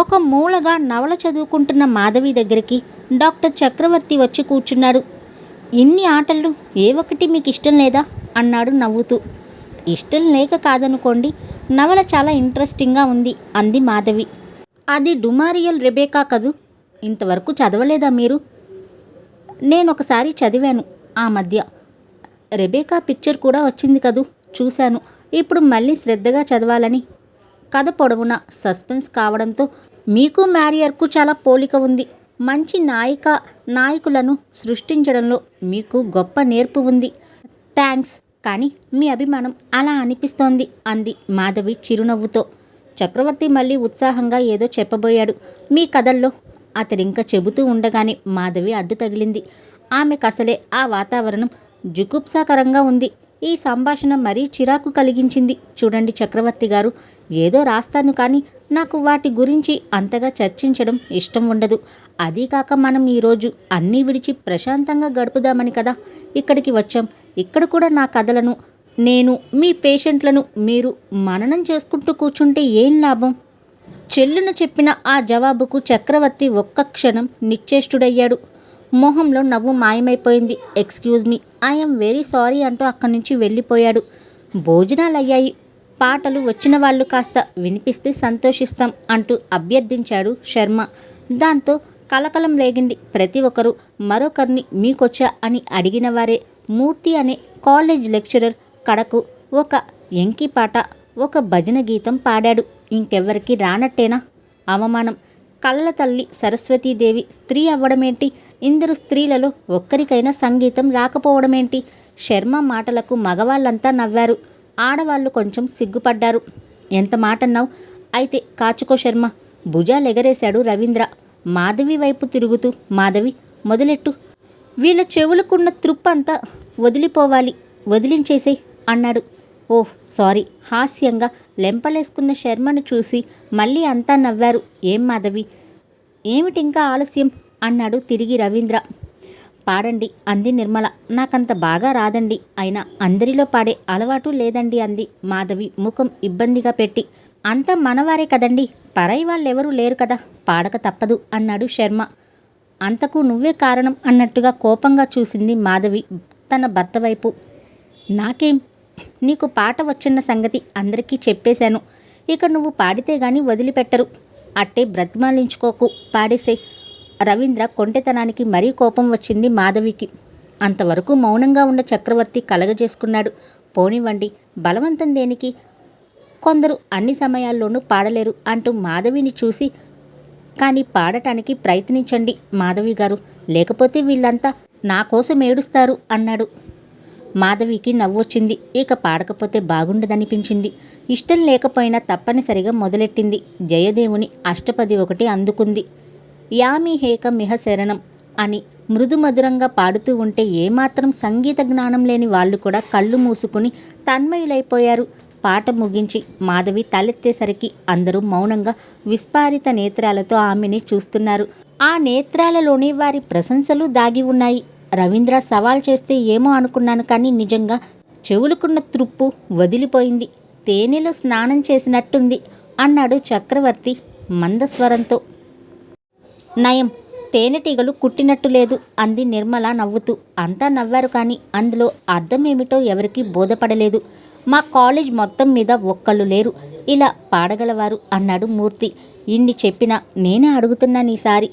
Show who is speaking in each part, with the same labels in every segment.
Speaker 1: ఒక మూలగా నవల చదువుకుంటున్న మాధవి దగ్గరికి డాక్టర్ చక్రవర్తి వచ్చి కూర్చున్నాడు. ఇన్ని ఆటలు ఏ ఒక్కటి మీకు ఇష్టం లేదా? అన్నాడు నవ్వుతూ. ఇష్టం లేక కాదనుకోండి నవల చాలా ఇంట్రెస్టింగ్గా ఉంది అంది మాధవి. అది డుమారియల్ రెబేకా కదూ? ఇంతవరకు చదవలేదా మీరు? నేను ఒకసారి చదివాను ఆ మధ్య. రెబేకా పిక్చర్ కూడా వచ్చింది కదూ? చూశాను. ఇప్పుడు మళ్ళీ శ్రద్ధగా చదవాలని కథ పొడవునా సస్పెన్స్ కావడంతో మీకు మ్యారియర్కు చాలా పోలిక ఉంది. మంచి నాయిక నాయకులను సృష్టించడంలో మీకు గొప్ప నేర్పు ఉంది. థ్యాంక్స్ కానీ మీ అభిమానం అలా అనిపిస్తోంది అంది మాధవి చిరునవ్వుతో. చక్రవర్తి మళ్ళీ ఉత్సాహంగా ఏదో చెప్పబోయాడు. మీ కథల్లో అతడింకా చెబుతూ ఉండగానే మాధవి అడ్డు తగిలింది. ఆమెకసలే ఆ వాతావరణం జుగుప్సాకరంగా ఉంది. ఈ సంభాషణ మరీ చిరాకు కలిగించింది. చూడండి చక్రవర్తి గారు. ఏదో రాస్తాను కానీ నాకు వాటి గురించి అంతగా చర్చించడం ఇష్టం ఉండదు. అదీకాక మనం ఈరోజు అన్నీ విడిచి ప్రశాంతంగా గడుపుదామని కదా ఇక్కడికి వచ్చాం. ఇక్కడ కూడా నా కథలను నేను మీ పేషెంట్లను మీరు మననం చేసుకుంటూ కూర్చుంటే ఏం లాభం? చెల్లును చెప్పిన ఆ జవాబుకు చక్రవర్తి ఒక్క క్షణం నిశ్చేష్టుడయ్యాడు. మొహంలో నవ్వు మాయమైపోయింది. Excuse me I'm very sorry అంటూ అక్కడి నుంచి వెళ్ళిపోయాడు. భోజనాలు అయ్యాయి పాటలు వచ్చిన వాళ్ళు కాస్త వినిపిస్తే సంతోషిస్తాం అంటూ అభ్యర్థించాడు శర్మ. దాంతో కలకలం లేగింది. ప్రతి ఒక్కరూ మరొకరిని మీకొచ్చా అని అడిగిన వారే. మూర్తి అనే కాలేజ్ లెక్చరర్ కడకు ఒక ఎంకి పాట ఒక భజన గీతం పాడాడు. ఇంకెవ్వరికి రానట్టేనా? అవమానం కళ్ళ తల్లి సరస్వతీదేవి స్త్రీ అవ్వడమేంటి? ఇందరు స్త్రీలలో ఒక్కరికైనా సంగీతం రాకపోవడమేంటి? శర్మ మాటలకు మగవాళ్ళంతా నవ్వారు. ఆడవాళ్ళు కొంచెం సిగ్గుపడ్డారు. ఎంత మాటన్నావు? అయితే కాచుకో శర్మ. భుజాలెగరేశాడు రవీంద్ర. మాధవి వైపు తిరుగుతూ మాధవి మొదలెట్టు. వీళ్ళ చెవులకున్న త్రుప్పంతా వదిలిపోవాలి. వదిలించేసే అన్నాడు. Oh sorry. హాస్యంగా లెంపలేసుకున్న శర్మను చూసి మళ్ళీ అంతా నవ్వారు. ఏం మాధవి? ఏమిటింకా ఆలస్యం? అన్నాడు తిరిగి రవీంద్ర. పాడండి అంది నిర్మల. నాకంత బాగా రాదండి. అయినా అందరిలో పాడే అలవాటు లేదండి అంది మాధవి ముఖం ఇబ్బందిగా పెట్టి. అంతా మనవారే కదండి. పరాయి వాళ్ళెవరూ లేరు కదా. పాడక తప్పదు అన్నాడు శర్మ. అంతకు నువ్వే కారణం అన్నట్టుగా కోపంగా చూసింది మాధవి తన భర్త వైపు. నాకేం నీకు పాట వచ్చిన సంగతి అందరికీ చెప్పేశాను. ఇక నువ్వు పాడితే గాని వదిలిపెట్టరు. అట్టే బ్రతిమాలించుకోకు. పాడేసే. రవీంద్ర కొంటెతనానికి మరీ కోపం వచ్చింది మాధవికి. అంతవరకు మౌనంగా ఉన్న చక్రవర్తి కలగజేసుకున్నాడు. పోనివ్వండి బలవంతం దేనికి? కొందరు అన్ని సమయాల్లోనూ పాడలేరు అంటూ మాధవిని చూసి కానీ పాడటానికి ప్రయత్నించండి మాధవి గారు లేకపోతే వీళ్ళంతా నా కోసం ఏడుస్తారు అన్నాడు. మాధవికి నవ్వొచ్చింది. ఇక పాడకపోతే బాగుండదనిపించింది. ఇష్టం లేకపోయినా తప్పనిసరిగా మొదలెట్టింది. జయదేవుని అష్టపది ఒకటి అందుకుంది. యామి హేక మిహ శరణం అని మృదుమధురంగా పాడుతూ ఉంటే ఏమాత్రం సంగీత జ్ఞానం లేని వాళ్ళు కూడా కళ్ళు మూసుకుని తన్మయులైపోయారు. పాట ముగించి మాధవి తలెత్తేసరికి అందరూ మౌనంగా విస్పారిత నేత్రాలతో ఆమెని చూస్తున్నారు. ఆ నేత్రాలలోని వారి ప్రశంసలు దాగి ఉన్నాయి. రవీంద్ర సవాల్ చేస్తే ఏమో అనుకున్నాను కానీ నిజంగా చెవులుకున్న త్రుప్పు వదిలిపోయింది. తేనెలో స్నానం చేసినట్టుంది అన్నాడు చక్రవర్తి మందస్వరంతో. నయం తేనెటీగలు కుట్టినట్టు లేదు అంది నిర్మల నవ్వుతూ. అంతా నవ్వారు కానీ అందులో అర్థం ఏమిటో ఎవరికీ బోధపడలేదు. మా కాలేజ్ మొత్తం మీద ఒక్కళ్ళు లేరు. ఇలా పాడగలవారు అన్నాడు మూర్తి. ఇన్ని చెప్పినా నేనే అడుగుతున్నాను ఈసారి.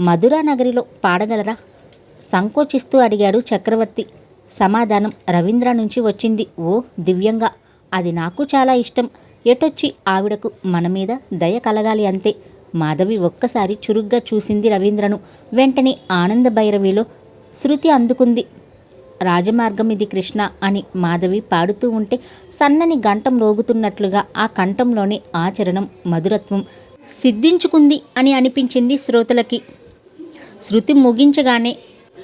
Speaker 1: మధురా నగరిలో పాడగలరా? సంకోచిస్తూ అడిగాడు చక్రవర్తి. సమాధానం రవీంద్ర నుంచి వచ్చింది. ఓ దివ్యంగా. అది నాకు చాలా ఇష్టం. ఎటొచ్చి ఆవిడకు మన మీద దయ కలగాలి అంతే. మాధవి ఒక్కసారి చురుగ్గా చూసింది రవీంద్రను. వెంటనే ఆనంద భైరవిలో శృతి అందుకుంది. రాజమార్గం ఇది కృష్ణ అని మాధవి పాడుతూ ఉంటే సన్నని గంటం రోగుతున్నట్లుగా ఆ కంఠంలోని ఆచరణం మధురత్వం సిద్ధించుకుంది అని అనిపించింది శ్రోతలకి. శృతి ముగించగానే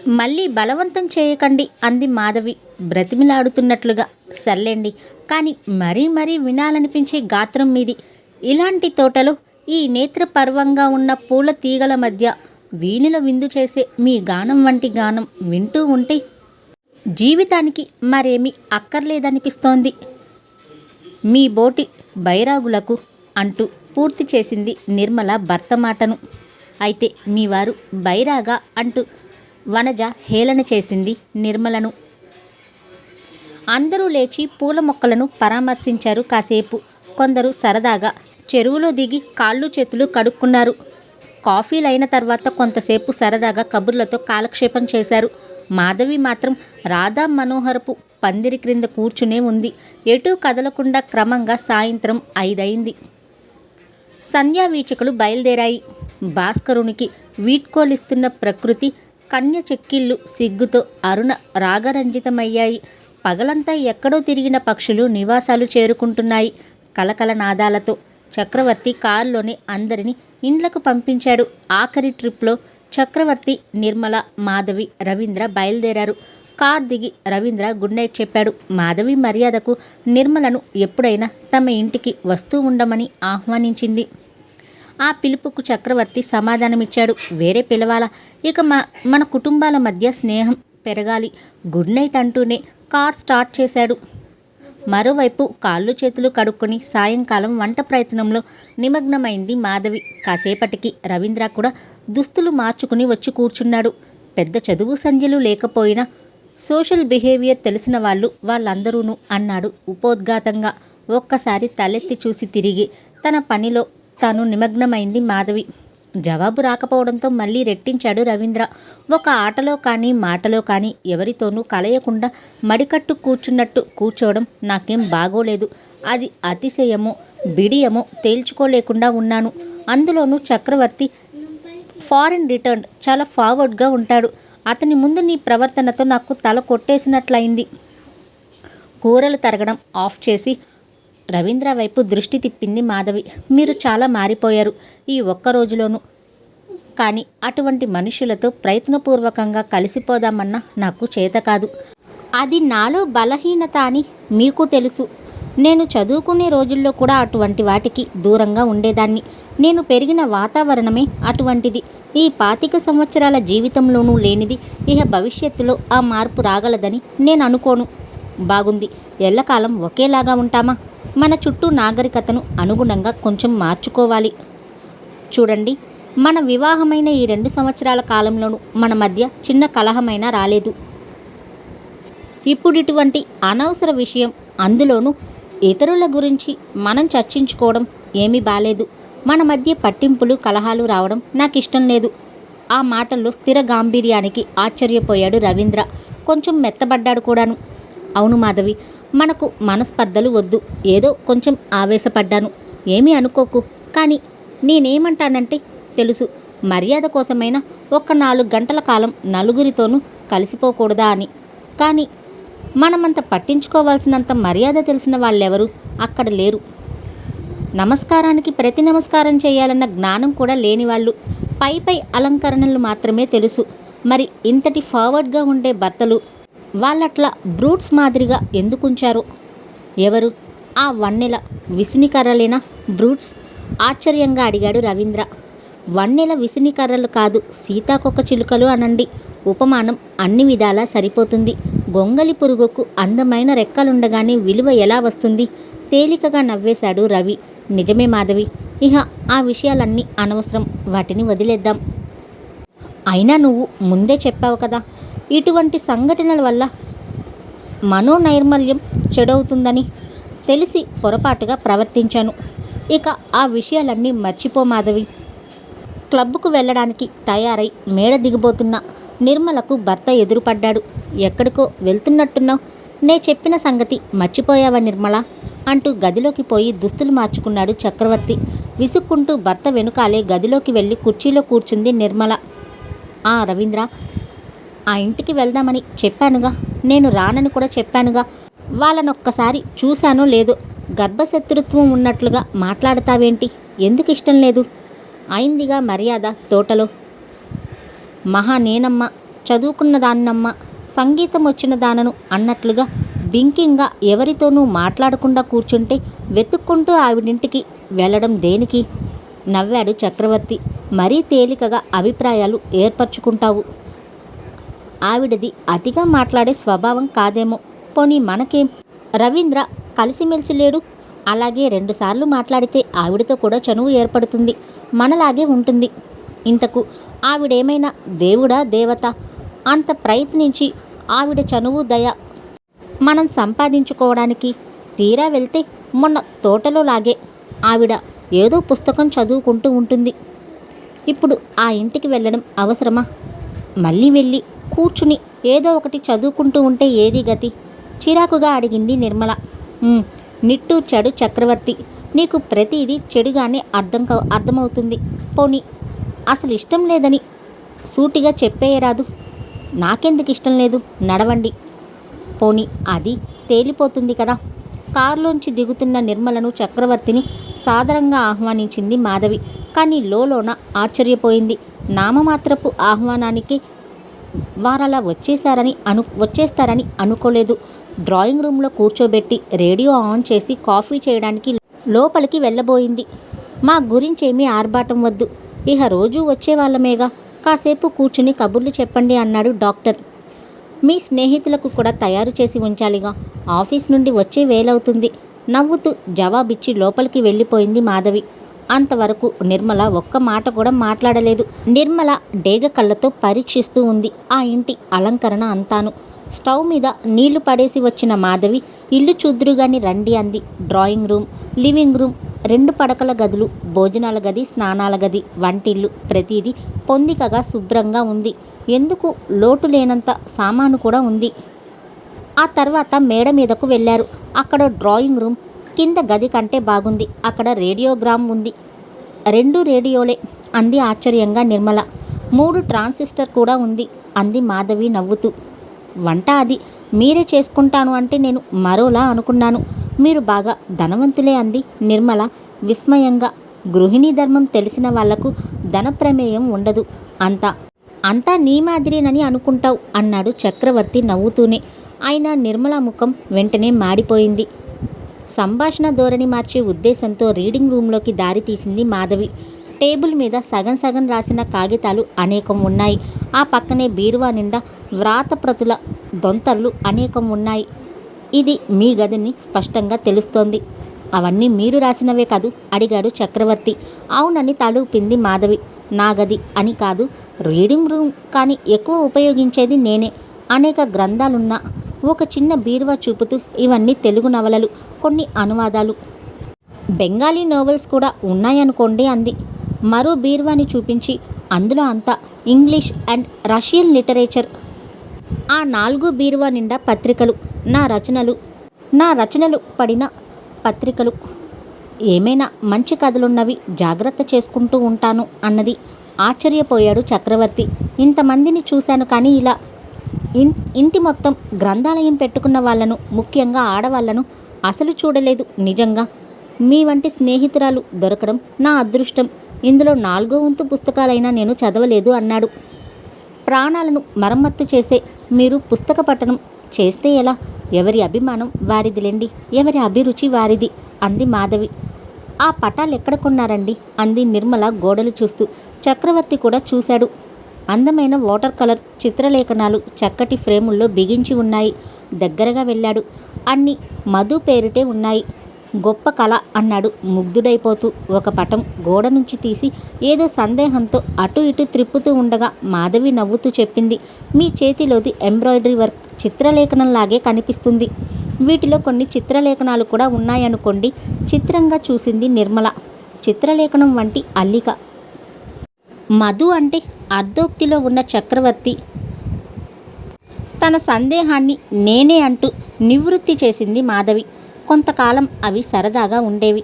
Speaker 1: మళ్ళీ బలవంతం చేయకండి అంది మాధవి బ్రతిమిలాడుతున్నట్లుగా. సర్లేండి. కానీ మరీ మరీ వినాలనిపించే గాత్రం మీది. ఇలాంటి తోటలో ఈ నేత్ర పర్వంగా ఉన్న పూల తీగల మధ్య వీణుల విందు చేసే మీ గానం వంటి గానం వింటూ ఉంటే జీవితానికి మరేమీ అక్కర్లేదనిపిస్తోంది. మీ బోటి బైరాగులకు అంటూ పూర్తి చేసింది నిర్మల భర్త మాటను. అయితే మీ వారు బైరాగా అంటూ వనజ హేళన చేసింది నిర్మలను. అందరూ లేచి పూల మొక్కలను పరామర్శించారు కాసేపు. కొందరు సరదాగా చెరువులో దిగి కాళ్ళు చేతులు కడుక్కున్నారు. కాఫీలు అయిన తర్వాత కొంతసేపు సరదాగా కబుర్లతో కాలక్షేపం చేశారు. మాధవి మాత్రం రాధా మనోహరపు పందిరి క్రింద కూర్చునే ఉంది. ఎటూ కదలకుండా క్రమంగా సాయంత్రం ఐదయింది సంధ్యా వీచకులు బయలుదేరాయి. భాస్కరునికి వీడ్కోలిస్తున్న ప్రకృతి కన్య చెక్కిళ్ళు సిగ్గుతో అరుణ రాగరంజితమయ్యాయి. పగలంతా ఎక్కడో తిరిగిన పక్షులు నివాసాలు చేరుకుంటున్నాయి. కలకల నాదాలతో చక్రవర్తి కారులోనే అందరినీ ఇండ్లకు పంపించాడు. ఆఖరి ట్రిప్లో చక్రవర్తి నిర్మల మాధవి రవీంద్ర బయలుదేరారు. కార్ దిగి రవీంద్ర గుడ్ నైట్ చెప్పాడు. మాధవి మర్యాదకు నిర్మలను ఎప్పుడైనా తమ ఇంటికి వస్తూ ఉండమని ఆహ్వానించింది. ఆ పిలుపుకు చక్రవర్తి సమాధానమిచ్చాడు. వేరే పిలవాలా? ఇక మా మన కుటుంబాల మధ్య స్నేహం పెరగాలి. గుడ్ నైట్ అంటూనే కార్ స్టార్ట్ చేశాడు. మరోవైపు కాళ్ళు చేతులు కడుక్కొని సాయంకాలం వంట ప్రయత్నంలో నిమగ్నమైంది మాధవి. కాసేపటికి రవీంద్ర కూడా దుస్తులు మార్చుకుని వచ్చి కూర్చున్నాడు. పెద్ద చదువు సంధ్యలు లేకపోయినా సోషల్ బిహేవియర్ తెలిసిన వాళ్ళు వాళ్ళందరూను అన్నాడు ఉపోద్ఘాతంగా. ఒక్కసారి తలెత్తి చూసి తిరిగి తన పనిలో తాను నిమగ్నమైంది మాధవి. జవాబు రాకపోవడంతో మళ్ళీ రెట్టించాడు రవీంద్ర. ఒక ఆటలో కానీ మాటలో కానీ ఎవరితోనూ కలయకుండా మడికట్టు కూర్చున్నట్టు కూర్చోవడం నాకేం బాగోలేదు. అది అతిశయమో బిడియమో తేల్చుకోలేకుండా ఉన్నాను. అందులోనూ చక్రవర్తి ఫారిన్ రిటర్న్ చాలా ఫార్వర్డ్గా ఉంటాడు. అతని ముందు నీ ప్రవర్తనతో నాకు తల కొట్టేసినట్లయింది. కూరలు తరగడం ఆఫ్ చేసి రవీంద్ర వైపు దృష్టి తిప్పింది మాధవి. మీరు చాలా మారిపోయారు ఈ ఒక్క రోజులోనూ. కానీ అటువంటి మనుషులతో ప్రయత్నపూర్వకంగా కలిసిపోదామన్న నాకు చేత కాదు. అది నాలో బలహీనత అని మీకు తెలుసు. నేను చదువుకునే రోజుల్లో కూడా అటువంటి వాటికి దూరంగా ఉండేదాన్ని. నేను పెరిగిన వాతావరణమే అటువంటిది. ఈ పాతిక సంవత్సరాల జీవితంలోనూ లేనిది. ఇహ భవిష్యత్తులో ఆ మార్పు రాగలదని నేను అనుకోను. బాగుంది. ఎల్లకాలం ఒకేలాగా ఉంటామా? మన చుట్టూ నాగరికతను అనుగుణంగా కొంచెం మార్చుకోవాలి. చూడండి మన వివాహమైన ఈ రెండు సంవత్సరాల కాలంలోనూ మన మధ్య చిన్న కలహమైనా రాలేదు. ఇప్పుడు ఇటువంటి అనవసర విషయం అందులోనూ ఇతరుల గురించి మనం చర్చించుకోవడం ఏమీ బాలేదు. మన మధ్య పట్టింపులు కలహాలు రావడం నాకు ఇష్టం లేదు. ఆ మాటల్లో స్థిర గాంభీర్యానికి ఆశ్చర్యపోయాడు రవీంద్ర. కొంచెం మెత్తబడ్డాడు కూడాను. అవును మాధవి మనకు మనస్పర్ధలు వద్దు. ఏదో కొంచెం ఆవేశపడ్డాను. ఏమీ అనుకోకు. కానీ నేనేమంటానంటే తెలుసు. మర్యాద కోసమైనా ఒక్క నాలుగు గంటల కాలం నలుగురితోనూ కలిసిపోకూడదా అని. కానీ మనమంత పట్టించుకోవాల్సినంత మర్యాద తెలిసిన వాళ్ళెవరు? అక్కడ లేరు. నమస్కారానికి ప్రతి నమస్కారం చేయాలన్న జ్ఞానం కూడా లేని వాళ్ళు. పై పై అలంకరణలు మాత్రమే తెలుసు. మరి ఇంతటి ఫార్వర్డ్గా ఉండే భర్తలు వాళ్ళట్లా బ్రూట్స్ మాదిరిగా ఎందుకు ఉంచారు ఎవరు? ఆ వన్నెల విసినికర్రలేనా బ్రూట్స్? ఆశ్చర్యంగా అడిగాడు రవీంద్ర. వన్నెల విసినికర్రలు కాదు సీతాకొక చిలుకలు అనండి. ఉపమానం అన్ని విధాలా సరిపోతుంది. గొంగలి పురుగుకు అందమైన రెక్కలుండగానే విలువ ఎలా వస్తుంది? తేలికగా నవ్వేశాడు రవి. నిజమే మాధవి. ఇహ ఆ విషయాలన్నీ అనవసరం. వాటిని వదిలేద్దాం. అయినా నువ్వు ముందే చెప్పావు కదా ఇటువంటి సంఘటనల వల్ల మనోనైర్మల్యం చెడవుతుందని తెలిసి పొరపాటుగా ప్రవర్తించాను. ఇక ఆ విషయాలన్నీ మర్చిపో మాధవి. క్లబ్కు వెళ్ళడానికి తయారై మేడ దిగిపోతున్న నిర్మలకు భర్త ఎదురుపడ్డాడు. ఎక్కడికో వెళ్తున్నట్టున్నావు? నే చెప్పిన సంగతి మర్చిపోయావా నిర్మల? అంటూ గదిలోకి పోయి దుస్తులు మార్చుకున్నాడు చక్రవర్తి. విసుక్కుంటూ భర్త వెనుకాలే గదిలోకి వెళ్ళి కుర్చీలో కూర్చుంది నిర్మల. ఆ రవీంద్ర ఆ ఇంటికి వెళ్దామని చెప్పానుగా. నేను రానని కూడా చెప్పానుగా. వాళ్ళనొక్కసారి చూశానో లేదో గర్భశత్రుత్వం ఉన్నట్లుగా మాట్లాడతావేంటి? ఎందుకు ఇష్టం లేదు? అయిందిగా మర్యాద తోటలో. మహా నేనమ్మ చదువుకున్న దాన్నమ్మ సంగీతం వచ్చిన దానను అన్నట్లుగా బింకింగ్గా ఎవరితోనూ మాట్లాడకుండా కూర్చుంటే వెతుక్కుంటూ ఆవిడింటికి వెళ్ళడం దేనికి? నవ్వాడు చక్రవర్తి. మరీ తేలికగా అభిప్రాయాలు ఏర్పరచుకుంటావు. ఆవిడది అతిగా మాట్లాడే స్వభావం కాదేమో. పోనీ మనకేం? రవీంద్ర కలిసిమెలిసి లేడు. అలాగే రెండుసార్లు మాట్లాడితే ఆవిడతో కూడా చనువు ఏర్పడుతుంది. మనలాగే ఉంటుంది. ఇంతకు ఆవిడేమైనా దేవుడా దేవత? అంత ప్రయత్నించి ఆవిడ చనువు దయ మనం సంపాదించుకోవడానికి తీరా వెళ్తే మొన్న తోటలో లాగే ఆవిడ ఏదో పుస్తకం చదువుకుంటూ ఉంటుంది. ఇప్పుడు ఆ ఇంటికి వెళ్ళడం అవసరమా? మళ్ళీ వెళ్ళి కూర్చుని ఏదో ఒకటి చదువుకుంటూ ఉంటే ఏది గతి? చిరాకుగా అడిగింది నిర్మల. నిట్టు నిట్టూర్చాడు చక్రవర్తి. నీకు ప్రతిదీ చెడుగానే అర్థం కా అర్థమవుతుంది. పోనీ అసలు ఇష్టం లేదని సూటిగా చెప్పేయరాదు నాకెందుకు ఇష్టం లేదు? నడవండి. పోనీ అది తేలిపోతుంది కదా కారులోంచి దిగుతున్న నిర్మలను చక్రవర్తిని సాదరంగా ఆహ్వానించింది మాధవి. కానీ లోలోన ఆశ్చర్యపోయింది. నామమాత్రపు ఆహ్వానానికి వారలా వచ్చేసారని అను వచ్చేస్తారని అనుకోలేదు. డ్రాయింగ్ రూమ్లో కూర్చోబెట్టి రేడియో ఆన్ చేసి కాఫీ చేయడానికి లోపలికి వెళ్ళబోయింది. మా గురించేమీ ఆర్భాటం వద్దు. ఇహ రోజూ వచ్చేవాళ్ళమేగా. కాసేపు కూర్చుని కబుర్లు చెప్పండి అన్నాడు డాక్టర్. మీ స్నేహితులకు కూడా తయారు చేసి ఉంచాలిగా. ఆఫీస్ నుండి వచ్చే వేలవుతుంది. నవ్వుతూ జవాబిచ్చి లోపలికి వెళ్ళిపోయింది మాధవి. అంతవరకు నిర్మల ఒక్క మాట కూడా మాట్లాడలేదు. నిర్మల డేగ కళ్ళతో పరీక్షిస్తూ ఉంది. ఆ ఇంటి అలంకరణ అంతాను. స్టవ్ మీద నీళ్ళు పడేసి వచ్చిన మాధవి ఇల్లు చూద్దురుగాని రండి అంది. డ్రాయింగ్ రూమ్ లివింగ్ రూమ్ రెండు పడకల గదులు భోజనాల గది స్నానాల గది వంటిల్లు ప్రతిదీ పొందికగా శుభ్రంగా ఉంది. ఎందుకు? లోటు లేనంత సామాను కూడా ఉంది. ఆ తర్వాత మేడ మీదకు వెళ్ళారు. అక్కడ డ్రాయింగ్ రూమ్ కింద గది కంటే బాగుంది. అక్కడ రేడియోగ్రామ్ ఉంది. రెండు రేడియోలే అంది ఆశ్చర్యంగా నిర్మల. మూడు ట్రాన్సిస్టర్ కూడా ఉంది అంది మాధవి నవ్వుతూ. వంట అది. మీరే చేసుకుంటాను అంటే నేను మరోలా అనుకున్నాను. మీరు బాగా ధనవంతులే అంది నిర్మల విస్మయంగా. గృహిణీ ధర్మం తెలిసిన వాళ్ళకు ధన ప్రమేయం ఉండదు. అంతా అంతా నీ మాదిరినని అనుకుంటావు అన్నాడు చక్రవర్తి నవ్వుతూనే. అయినా నిర్మల ముఖం వెంటనే మాడిపోయింది. సంభాషణ ధోరణి మార్చే ఉద్దేశంతో రీడింగ్ రూమ్లోకి దారి తీసింది మాధవి. టేబుల్ మీద సగం సగం రాసిన కాగితాలు అనేకం ఉన్నాయి. ఆ పక్కనే బీరువా నిండా వ్రాతప్రతుల దొంతర్లు అనేకం ఉన్నాయి. ఇది మీ గదిని స్పష్టంగా తెలుస్తోంది. అవన్నీ మీరు రాసినవే కాదు? అడిగాడు చక్రవర్తి. అవునని తలుపింది మాధవి. నా గది అని కాదు రీడింగ్ రూమ్ కానీ ఎక్కువ ఉపయోగించేది నేనే. అనేక గ్రంథాలున్న ఒక చిన్న బీరువా చూపుతూ ఇవన్నీ తెలుగు నవలలు కొన్ని అనువాదాలు. బెంగాలీ నోవెల్స్ కూడా ఉన్నాయనుకోండి అంది. మరో బీరువాని చూపించి అందులో అంతా ఇంగ్లీష్ అండ్ రష్యన్ లిటరేచర్. ఆ నాలుగు బీరువా నిండా పత్రికలు నా రచనలు నా రచనలు పడిన పత్రికలు. ఏమైనా మంచి కథలున్నవి జాగ్రత్త చేసుకుంటూ ఉంటాను అన్నది ఆశ్చర్యపోయాడు చక్రవర్తి. ఇంతమందిని చూశాను కానీ ఇలా ఇన్ ఇంటి మొత్తం గ్రంథాలయం పెట్టుకున్న వాళ్ళను ముఖ్యంగా ఆడవాళ్ళను అసలు చూడలేదు నిజంగా. మీ వంటి స్నేహితురాలు దొరకడం నా అదృష్టం. ఇందులో నాలుగో వంతు పుస్తకాలైనా నేను చదవలేదు అన్నాడు. ప్రాణాలను మరమ్మత్తు చేసే మీరు పుస్తక పఠనం చేస్తే ఎలా? ఎవరి అభిమానం వారిదిలేండి ఎవరి అభిరుచి వారిది అంది మాధవి. ఆ పటాలు ఎక్కడ కొన్నారండి? అంది నిర్మల గోడలు చూస్తూ. చక్రవర్తి కూడా చూశాడు. అందమైన వాటర్ కలర్ చిత్రలేఖనాలు చక్కటి ఫ్రేముల్లో బిగించి ఉన్నాయి. దగ్గరగా వెళ్ళాడు. అన్ని మధు పేరిటే ఉన్నాయి. గొప్ప కళ అన్నాడు ముగ్ధుడైపోతూ. ఒక పటం గోడ నుంచి తీసి ఏదో సందేహంతో అటు ఇటు త్రిప్పుతూ ఉండగా మాధవి నవ్వుతూ చెప్పింది మీ చేతిలోది ఎంబ్రాయిడరీ వర్క్ చిత్రలేఖనంలాగే కనిపిస్తుంది. వీటిలో కొన్ని చిత్రలేఖనాలు కూడా ఉన్నాయనుకోండి. చిత్రంగా చూసింది నిర్మల. చిత్రలేఖనం వంటి అల్లిక. మధు అంటే అర్ధోక్తిలో ఉన్న చక్రవర్తి. తన సందేహాన్ని నేనే అంటూ నివృత్తి చేసింది మాధవి. కొంతకాలం అవి సరదాగా ఉండేవి.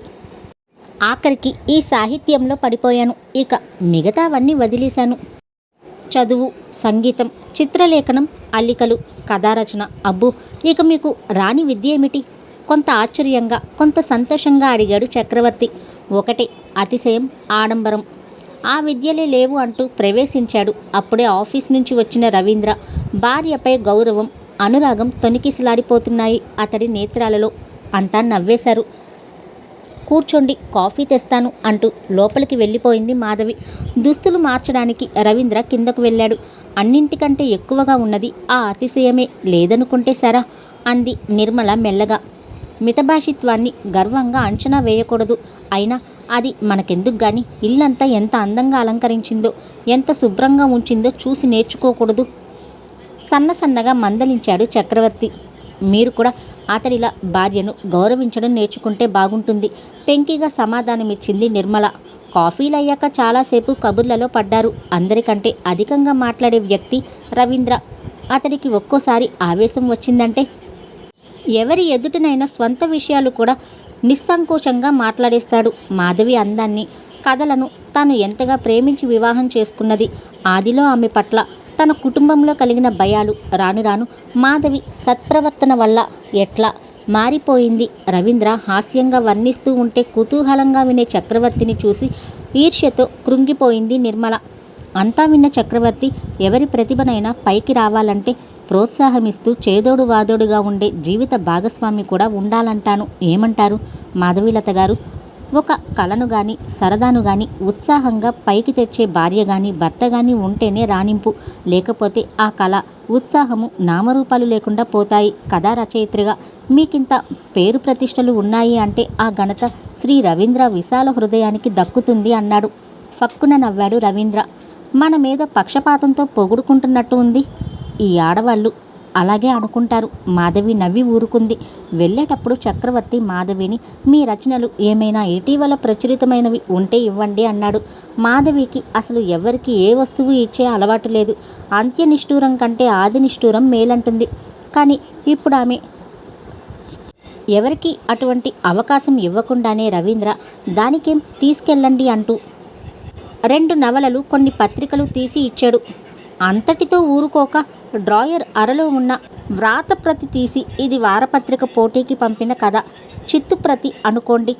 Speaker 1: ఆఖరికి ఈ సాహిత్యంలో పడిపోయాను. ఇక మిగతావన్నీ వదిలేశాను. చదువు సంగీతం చిత్రలేఖనం అల్లికలు కథారచన. అబ్బు! ఇక మీకు రాని విద్య ఏమిటి? కొంత ఆశ్చర్యంగా కొంత సంతోషంగా అడిగాడు చక్రవర్తి. ఒకటే అతిశయం ఆడంబరం. ఆ విద్యలే లేవు అంటూ ప్రవేశించాడు. అప్పుడే ఆఫీస్ నుంచి వచ్చిన రవీంద్ర భార్యపై గౌరవం అనురాగం తొనికిసలాడిపోతున్నాయి అతడి నేత్రాలలో. అంతా నవ్వేశారు. కూర్చోండి కాఫీ తెస్తాను అంటూ లోపలికి వెళ్ళిపోయింది మాధవి. దుస్తులు మార్చడానికి రవీంద్ర కిందకు వెళ్ళాడు. అన్నింటికంటే ఎక్కువగా ఉన్నది ఆ అతిశయమే. లేదనుకుంటే సరా అంది నిర్మల మెల్లగా. మితభాషిత్వాన్ని గర్వంగా అంచనా వేయకూడదు. అయినా అది మనకెందుకు గాని? ఇల్లంతా ఎంత అందంగా అలంకరించిందో ఎంత శుభ్రంగా ఉంచిందో చూసి నేర్చుకోకూడదు. సన్న సన్నగా మందలించాడు చక్రవర్తి. మీరు కూడా అతడిలా భార్యను గౌరవించడం నేర్చుకుంటే బాగుంటుంది. పెంకిగా సమాధానమిచ్చింది నిర్మల. కాఫీలు అయ్యాక చాలాసేపు కబుర్లలో పడ్డారు. అందరికంటే అధికంగా మాట్లాడే వ్యక్తి రవీంద్ర. అతడికి ఒక్కోసారి ఆవేశం వచ్చిందంటే ఎవరి ఎదుటనైనా స్వంత విషయాలు కూడా నిస్సంకోచంగా మాట్లాడేస్తాడు మాధవి అందాన్ని కథలను తాను ఎంతగా ప్రేమించి వివాహం చేసుకున్నది ఆదిలో ఆమె పట్ల తన కుటుంబంలో కలిగిన భయాలు రాను రాను మాధవి సత్ప్రవర్తన వల్ల ఎట్లా మారిపోయింది? రవీంద్ర హాస్యంగా వర్ణిస్తూ ఉంటే కుతూహలంగా వినే చక్రవర్తిని చూసి ఈర్ష్యతో కృంగిపోయింది నిర్మల. అంతా విన్న చక్రవర్తి ఎవరి ప్రతిభనైనా పైకి రావాలంటే ప్రోత్సాహమిస్తూ చేదోడు వాదోడుగా ఉండే జీవిత భాగస్వామి కూడా ఉండాలంటాను. ఏమంటారు? మాధవీలత గారు ఒక కళను గాని సరదాను గాని ఉత్సాహంగా పైకి తెచ్చే భార్య గాని భర్త గాని ఉంటేనే రాణింపు. లేకపోతే ఆ కళ ఉత్సాహము నామరూపాలు లేకుండా పోతాయి. కథా రచయిత్రిగా మీకింత పేరు ప్రతిష్టలు ఉన్నాయి అంటే ఆ ఘనత శ్రీ రవీంద్ర విశాల హృదయానికి దక్కుతుంది అన్నాడు. ఫక్కున నవ్వాడు రవీంద్ర. మన మీద పక్షపాతంతో పొగుడుకుంటున్నట్టు ఉంది. ఈ ఆడవాళ్ళు అలాగే అనుకుంటారు. మాధవి నవ్వి ఊరుకుంది. వెళ్ళేటప్పుడు చక్రవర్తి మాధవిని మీ రచనలు ఏమైనా ఇటీవల ప్రచురితమైనవి ఉంటే ఇవ్వండి అన్నాడు. మాధవికి అసలు ఎవరికి ఏ వస్తువు ఇచ్చే అలవాటు లేదు. అంత్యనిష్ఠూరం కంటే ఆది నిష్ఠూరం మేలంటుంది. కానీ ఇప్పుడు ఆమె ఎవరికి అటువంటి అవకాశం ఇవ్వకుండానే రవీంద్ర దానికేం తీసుకెళ్ళండి అంటూ రెండు నవలలు కొన్ని పత్రికలు తీసి ఇచ్చాడు. అంతటితో ఊరుకోక డ్రాయర్ అరలో ఉన్న వ్రాతప్రతి తీసి ఇది వారపత్రిక పోటీకి పంపిన కథ. చిత్తుప్రతి అనుకోండి.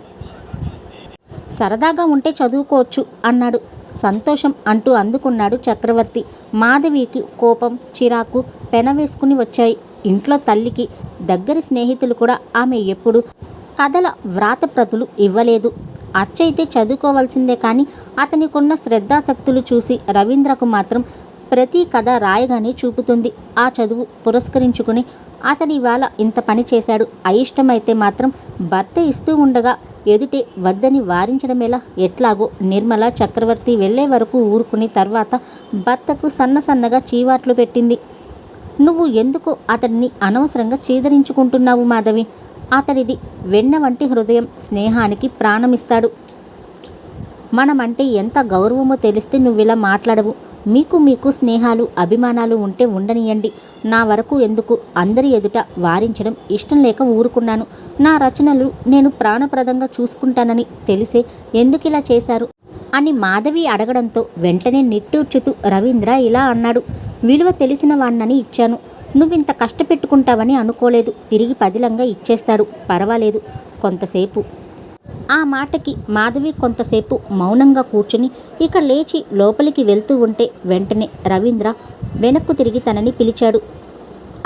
Speaker 1: సరదాగా ఉంటే చదువుకోవచ్చు అన్నాడు. సంతోషం అంటూ అందుకున్నాడు చక్రవర్తి. మాధవికి కోపం చిరాకు పెనవేసుకుని వచ్చాయి. ఇంట్లో తల్లికి దగ్గరి స్నేహితులు కూడా ఆమె ఎప్పుడు కథల వ్రాతప్రతులు ఇవ్వలేదు. అచ్చయితే చదువుకోవాల్సిందే కానీ అతనికున్న శ్రద్ధాశక్తులు చూసి రవీంద్రకు మాత్రం ప్రతి కథ రాయగానే చూపుతుంది. ఆ చదువు పురస్కరించుకుని అతని ఇవాళ ఇంత పని చేశాడు. అయిష్టమైతే మాత్రం భర్త ఇస్తూ ఉండగా ఎదుటే వద్దని వారించడమేలా? ఎట్లాగో? నిర్మల చక్రవర్తి వెళ్ళే వరకు ఊరుకుని తర్వాత భర్తకు సన్న సన్నగా చీవాట్లు పెట్టింది. నువ్వు ఎందుకు అతడిని అనవసరంగా చీదరించుకుంటున్నావు మాధవి? అతడిది వెన్న వంటి హృదయం స్నేహానికి ప్రాణమిస్తాడు. మనమంటే ఎంత గౌరవమో తెలిస్తే నువ్విలా మాట్లాడవు. మీకు మీకు స్నేహాలు అభిమానాలు ఉంటే ఉండనియండి. నా వరకు ఎందుకు? అందరి ఎదుట వారించడం ఇష్టం లేక ఊరుకున్నాను. నా రచనలు నేను ప్రాణప్రదంగా చూసుకుంటానని తెలిసే ఎందుకు ఇలా చేశారు? అని మాధవి అడగడంతో వెంటనే నిట్టూర్చుతూ రవీంద్ర ఇలా అన్నాడు. విలువ తెలిసిన వాణ్ణని ఇచ్చాను. నువ్వింత కష్టపెట్టుకుంటావని అనుకోలేదు. తిరిగి పదిలంగా ఇచ్చేస్తాడు. పర్వాలేదు. కొంతసేపు ఆ మాటకి మాధవి కొంతసేపు మౌనంగా కూర్చుని ఇక లేచి లోపలికి వెళ్తూ ఉంటే వెంటనే రవీంద్ర వెనక్కు తిరిగి తనని పిలిచాడు.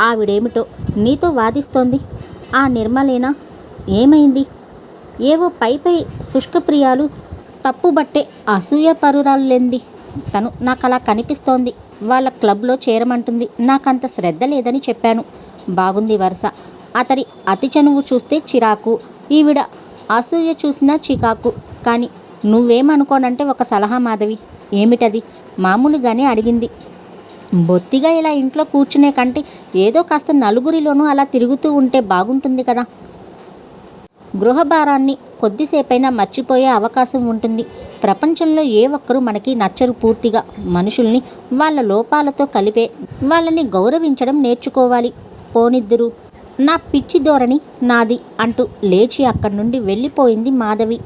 Speaker 1: ఆవిడేమిటో నీతో వాదిస్తోంది. ఆ నిర్మలేనా? ఏమైంది? ఏవో పై పై శుష్కప్రియాలు తప్పుబట్టే అసూయపరురాలులేంది తను నాకు అలా కనిపిస్తోంది. వాళ్ళ క్లబ్లో చేరమంటుంది. నాకంత శ్రద్ధ లేదని చెప్పాను. బాగుంది వరుస. అతడి అతి చనువు చూస్తే చిరాకు. ఈవిడ అసూయ చూసినా చికాకు. కానీ నువ్వేమనుకోనంటే ఒక సలహా మాధవి. ఏమిటది? మామూలుగానే అడిగింది. బొత్తిగా ఇలా ఇంట్లో కూర్చునే కంటే ఏదో కాస్త నలుగురిలోనూ అలా తిరుగుతూ ఉంటే బాగుంటుంది కదా? గృహభారాన్ని కొద్దిసేపైనా మర్చిపోయే అవకాశం ఉంటుంది. ప్రపంచంలో ఏ ఒక్కరూ మనకి నచ్చరు పూర్తిగా. మనుషుల్ని వాళ్ళ లోపాలతో కలిపే వాళ్ళని గౌరవించడం నేర్చుకోవాలి. పోనిద్దురు నా పిచ్చి ధోరణి నాది అంటూ లేచి అక్కడి నుండి వెళ్ళిపోయింది మాధవి.